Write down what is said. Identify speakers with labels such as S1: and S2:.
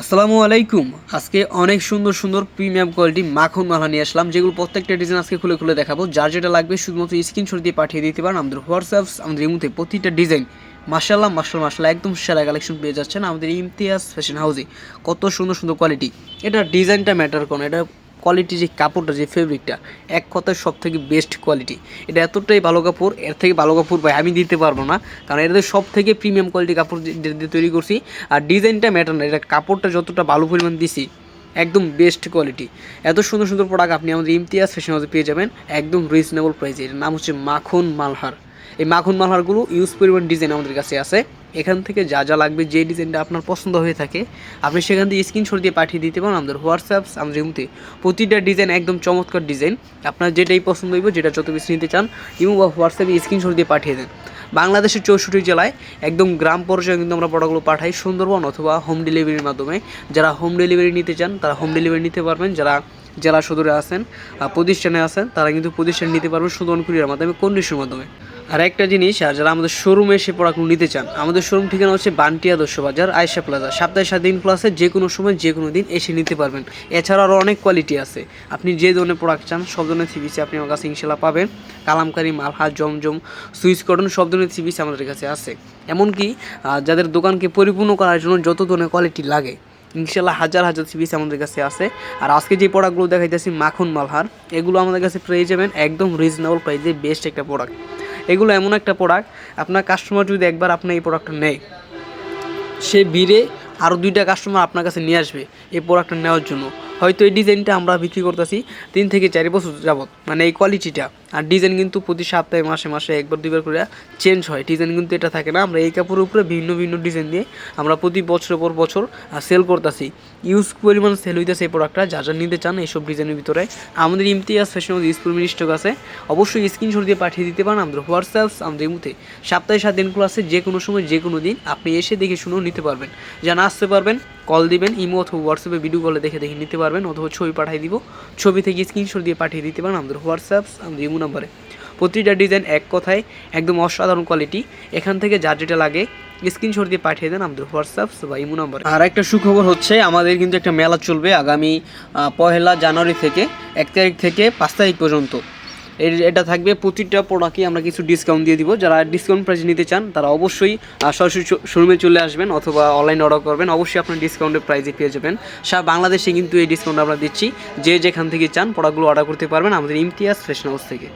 S1: আসসালামু আলাইকুম। আজকে অনেক সুন্দর সুন্দর প্রিমিয়াম কোয়ালিটি মাখন মালা নিয়ে আসলাম, যেগুলো প্রত্যেকটা ডিজাইন আজকে খুলে খুলে দেখাবো। যার যেটা লাগবে শুধুমাত্র স্ক্রিনশট দিয়ে পাঠিয়ে দিতে পারেন। আমাদের হোয়াটসঅ্যাপ আমাদের ইমুতে প্রতিটা ডিজাইন মাসাল্লাহ মাসাল মাসাল্লাহ একদম সেরা কালেকশন পেয়ে যাচ্ছেন আমাদের ইমতিয়াজ ফ্যাশন হাউসে কত সুন্দর সুন্দর কোয়ালিটি এটা ডিজাইনটা ম্যাটার করে এটা কোয়ালিটি যে কাপড়টা, যে ফেব্রিকটা এক কথায় সব থেকে বেস্ট কোয়ালিটি এটা এতটাই ভালো কাপড়, এর থেকে ভালো কাপড় ভাই আমি দিতে পারব না। কারণ এটা সব থেকে প্রিমিয়াম কোয়ালিটি কাপড় দিয়ে তৈরি করছি, আর ডিজাইনটা ম্যাটার না। এটা কাপড়টা যতটা ভালো পরিমাণ দিছি, একদম বেস্ট কোয়ালিটি এত সুন্দর সুন্দর প্রোডাক্ট আপনি আমাদের ইমতিয়াজ ফ্যাশন হাউসে পেয়ে যাবেন, একদম রিজনেবল প্রাইসে এর নাম হচ্ছে মাখন মালহার। এই মাখন মালহারগুলো ইউজ পরিমাণ ডিজাইন আমাদের কাছে আছে। এখান থেকে যা যা লাগবে, যে ডিজাইনটা আপনার পছন্দ হয়ে থাকে, আপনি সেখান থেকে স্ক্রিনশট দিয়ে পাঠিয়ে দিতে পারেন আমাদের হোয়াটসঅ্যাপ আমাদের ইমুতে প্রতিটা ডিজাইন একদম চমৎকার ডিজাইন। আপনার যেটাই পছন্দ হইব, যেটা যত বেশি নিতে চান, ইমু বা হোয়াটসঅ্যাপে স্ক্রিনশট দিয়ে পাঠিয়ে দেন। বাংলাদেশের চৌষট্টি জেলায় একদম গ্রাম পর্যায়ে কিন্তু আমরা প্রোডাক্টগুলো পাঠাই, সুন্দরবন অথবা হোম ডেলিভারির মাধ্যমে। যারা হোম ডেলিভারি নিতে চান, তারা হোম ডেলিভারি নিতে পারবেন। যারা জেলা সদরে আছেন প্রতিষ্ঠানে আছেন, তারা কিন্তু প্রতিষ্ঠানে নিতে পারবেন সুন্দরবন কুরিয়ার মাধ্যমে কন্ডিশনের মাধ্যমে। আর একটা জিনিস, আর যারা আমাদের শোরুমে এসে প্রোডাক্টগুলো নিতে চান, আমাদের শোরুম ঠিকানা হচ্ছে বান্টিয়া দর্শ বাজার আয়সা প্লাজা। সপ্তাহে সাত দিন ক্লাসে যে কোনো সময় যে কোনো দিন এসে নিতে পারবেন। এছাড়া আরও অনেক কোয়ালিটি আছে। আপনি যে ধরনের প্রোডাক্ট চান, সব ধরনের থ্রিপিসি আপনি আমার কাছে ইনশাল্লাহ পাবেন। কালামকারি মালহা জমজম, সুইচ কটন সব ধরনের থ্রিপিসি আমাদের কাছে আছে। এমনকি যাদের দোকানকে পরিপূর্ণ করার জন্য যত ধরনের কোয়ালিটি লাগে ইনশাল্লাহ হাজার হাজার সিপিস আমাদের কাছে আছে। আর আজকে যে প্রোডাক্টগুলো দেখাইতেছি, মাখন, মালহার, এগুলো আমাদের কাছে পেয়ে যাবেন একদম রিজনেবল প্রাইসে বেস্ট একটা প্রোডাক্ট এগুলো এমন একটা প্রোডাক্ট আপনার কাস্টমার যদি একবার আপনার এই প্রোডাক্টটা নেয়, সে ভিড়ে আরও দুইটা কাস্টমার আপনার কাছে নিয়ে আসবে এই প্রোডাক্টটা নেওয়ার জন্য। হয়তো এই ডিজাইনটা আমরা বিক্রি করতেছি তিন থেকে চারি বছর যাবত মানে এই কোয়ালিটিটা আর ডিজাইন কিন্তু প্রতি সপ্তাহে, মাসে মাসে একবার, দুইবার করে চেঞ্জ হয়। ডিজাইন কিন্তু এটা থাকে না। আমরা এই কাপড়ের উপরে ভিন্ন ভিন্ন ডিজাইন দিয়ে আমরা প্রতি বছর পর বছর সেল করতেছি। ইউজ পরিমাণ সেল হইতেছে এই প্রোডাক্টটা যা যা নিতে চান এইসব ডিজাইনের ভিতরে। আমাদের ইমতিয়াজ ফ্যাশন ইউজ পরিমাণ স্টক আছে। অবশ্যই স্ক্রিনশট দিয়ে পাঠিয়ে দিতে পারেন। আমাদের হোয়াটসঅ্যাপ আমাদের মুতে সপ্তাহে সাত দিন ক্লাসে যে কোনো সময়, যে কোনো দিন আপনি এসে দেখে শুনেও নিতে পারবেন। যা না আসতে পারবেন কল দিবেন, ইমো অথবা হোয়াটসঅ্যাপে ভিডিও কলে দেখে দেখে নিতে পারবেন। অথবা ছবি পাঠিয়ে দিব। ছবি থেকে স্ক্রিনশট দিয়ে পাঠিয়ে দিতে পারেন। আমাদের হোয়াটসঅ্যাপ আমাদের ইমো নাম্বারে। প্রতিটা ডিজাইন এক কথায় একদম অসাধারণ কোয়ালিটি এখান থেকে যার যেটা লাগে স্ক্রিনশট দিয়ে পাঠিয়ে দেন আমাদের হোয়াটসঅ্যাপ বা ইমো নাম্বারে। আর একটা সুখবর হচ্ছে, আমাদের কিন্তু একটা মেলা চলবে আগামী পহেলা জানুয়ারি থেকে এক তারিখ থেকে পাঁচ তারিখ পর্যন্ত। এটা থাকবে প্রতিটা প্রোডাক্টই আমরা কিছু ডিসকাউন্ট দিয়ে দিব। যারা ডিসকাউন্ট প্রাইস নিতে চান, তারা অবশ্যই সরাসরি শোরুমে চলে আসবেন অথবা অনলাইন অর্ডার করবেন। অবশ্যই আপনার ডিসকাউন্টের প্রাইসে পেয়ে যাবেন। সারা বাংলাদেশে কিন্তু এই ডিসকাউন্ট আমরা দিচ্ছি। যে যেখান থেকে চান প্রোডাক্টগুলো অর্ডার করতে পারবেন আমাদের ইমতিয়াজ ফ্যাশন হাউস থেকে।